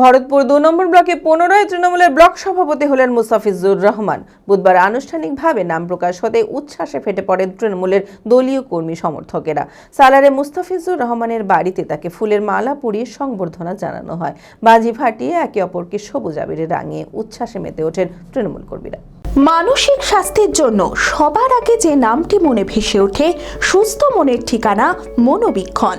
ভরতপুর দু নম্বর ব্লকে পুনরায় তৃণমূলের ব্লক সভাপতি হলেন মুস্তাফিজুর রহমান। বুধবার আনুষ্ঠানিকভাবে নাম প্রকাশ হতে উচ্ছ্বাসে ফেটে পড়েন তৃণমূলের দলীয় কর্মী সমর্থকেরা। সালারে মুস্তাফিজুর রহমানের বাড়িতে তাকে ফুলের মালা পরিয়ে সংবর্ধনা জানানো হয়। বাজি ফাটিয়ে একে অপরকে সবুজ আবিরে রাঙিয়ে উচ্ছ্বাসে মেতে ওঠেন তৃণমূল কর্মীরা। মানসিক স্বাস্থ্যের জন্য সবার আগে যে নামটি মনে ভেসে ওঠে, সুস্থ মনের ঠিকানা মনোবীক্ষণ।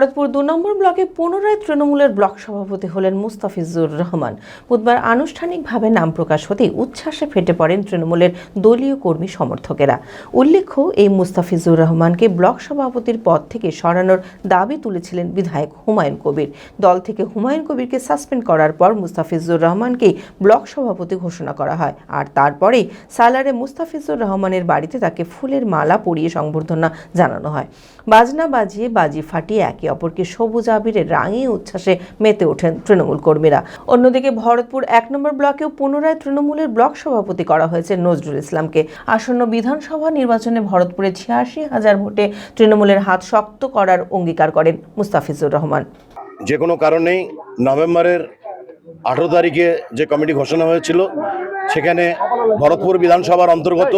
Bharatpur দু নম্বর ব্লকে পুনরায় তৃণমূলের ব্লক সভাপতি হলেন মুস্তাফিজুর রহমান। বুধবার আনুষ্ঠানিকভাবে নাম প্রকাশ হতেই উচ্ছ্বাসে ফেটে পড়েন তৃণমূলের দলীয় কর্মী সমর্থকেরা। উল্লেখ্য, এই মুস্তাফিজুর রহমানকে ব্লক সভাপতির পদ থেকে সরানোর দাবি তুলেছিলেন বিধায়ক হুমায়ুন কবির। দল থেকে হুমায়ুন কবিরকে সাসপেন্ড করার পর মুস্তাফিজুর রহমানকে ব্লক সভাপতি ঘোষণা করা হয়। আর তারপরেই সালারে মুস্তাফিজুর রহমানের বাড়িতে তাকে ফুলের মালা পরিয়ে সংবর্ধনা জানানো হয়। বাজনা বাজিয়ে বাজি ফাটিয়ে একে অপরকে সবুজ আবিরে রাঙিয়ে উচ্ছ্বাসে মেতে ওঠেন তৃণমূল কর্মীরা। অন্যদিকে ভরতপুর এক নম্বর ব্লকেও পুনরায় তৃণমূলের ব্লক সভাপতি করা হয়েছে নজরুল ইসলামকে। আসন্ন বিধানসভা নির্বাচনে ভরতপুরে ছিয়াশি হাজার ভোটে তৃণমূলের হাত শক্ত করার অঙ্গীকার করেন মুস্তাফিজুর রহমান। যে কোনো কারণেই নভেম্বরের আঠেরো তারিখে যে কমিটি ঘোষণা হয়েছিল, সেখানে ভরতপুর বিধানসভার অন্তর্গত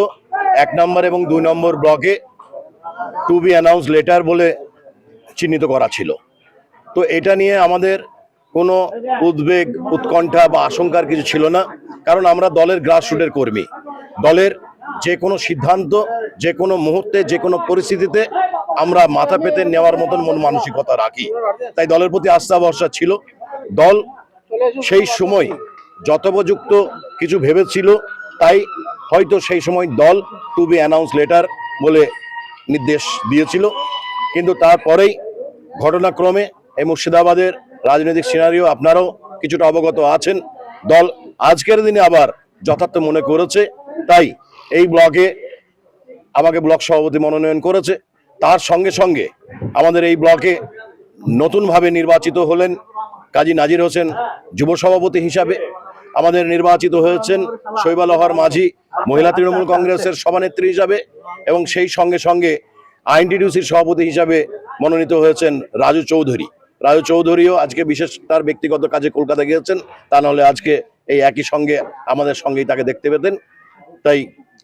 এক নম্বর এবং দুই নম্বর ব্লকে টু বি অ্যানাউন্স লেটার বলে চিহ্নিত করা ছিল। তো এটা নিয়ে আমাদের কোনো উদ্বেগ, উৎকণ্ঠা বা আশঙ্কার কিছু ছিল না, কারণ আমরা দলের গ্রাসরুটের কর্মী। দলের যে কোনো সিদ্ধান্ত যে কোনো মুহূর্তে যে কোনো পরিস্থিতিতে আমরা মাথা পেতে নেওয়ার মতন মন মানসিকতা রাখি। তাই দলের প্রতি আস্থা, ভরসা ছিল। দল সেই সময় যথোপযুক্ত কিছু ভেবেছিল, তাই হয়তো সেই সময় দল টু বি অ্যানাউন্স লেটার বলে নির্দেশ দিয়েছিল। কিন্তু তারপরেই ঘটনাক্রমে এই মুর্শিদাবাদের রাজনৈতিক সিনারিও আপনারাও কিছুটা অবগত আছেন। দল আজকের দিনে আবার যথার্থ মনে করেছে, তাই এই ব্লকে আমাকে ব্লক সভাপতি মনোনয়ন করেছে। তার সঙ্গে সঙ্গে আমাদের এই ব্লকে নতুনভাবে নির্বাচিত হলেন কাজী নাজির হোসেন যুব সভাপতি হিসাবে। আমাদের নির্বাচিত হয়েছেন শৈবালহর মাঝি, মহিলা তৃণমূল কংগ্রেসের সভানেত্রী হিসাবে এবং সেই সঙ্গে সঙ্গে আইনটিডিউসির সভাপতি হিসাবে মনোনীত হয়েছেন রাজু চৌধুরী। রাজু চৌধুরীও আজকে বিশেষ তার ব্যক্তিগত কাজে কলকাতা গিয়েছেন তা নাহলে আজকে এই একই সঙ্গে আমাদের সঙ্গেই তাকে দেখতে পেতেন। তাই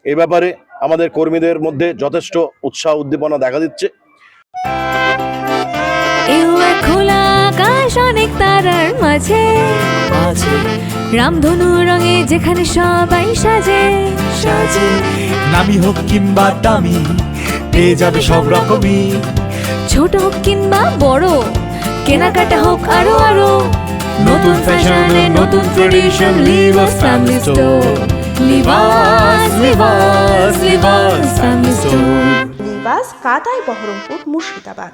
এই ব্যাপারে আমাদের কর্মীদের মধ্যে যথেষ্ট উৎসাহ উদ্দীপনা দেখা দিচ্ছে। খোলা আকাশ অনেক তারার মাঝে। রামধনু রঙে যেখানে সবাই সাজে। সাজে। নামি হোক কিংবা দামি পেয়ে যাবে সব রকমই। ছোট হোক কিংবা বড় কেনাকাটা হোক আরও আরও। নতুন ফ্যাশনে নতুন tradition Libas family store Libas Libas Libas family store Libas কাতাই Baharampur Murshidabad.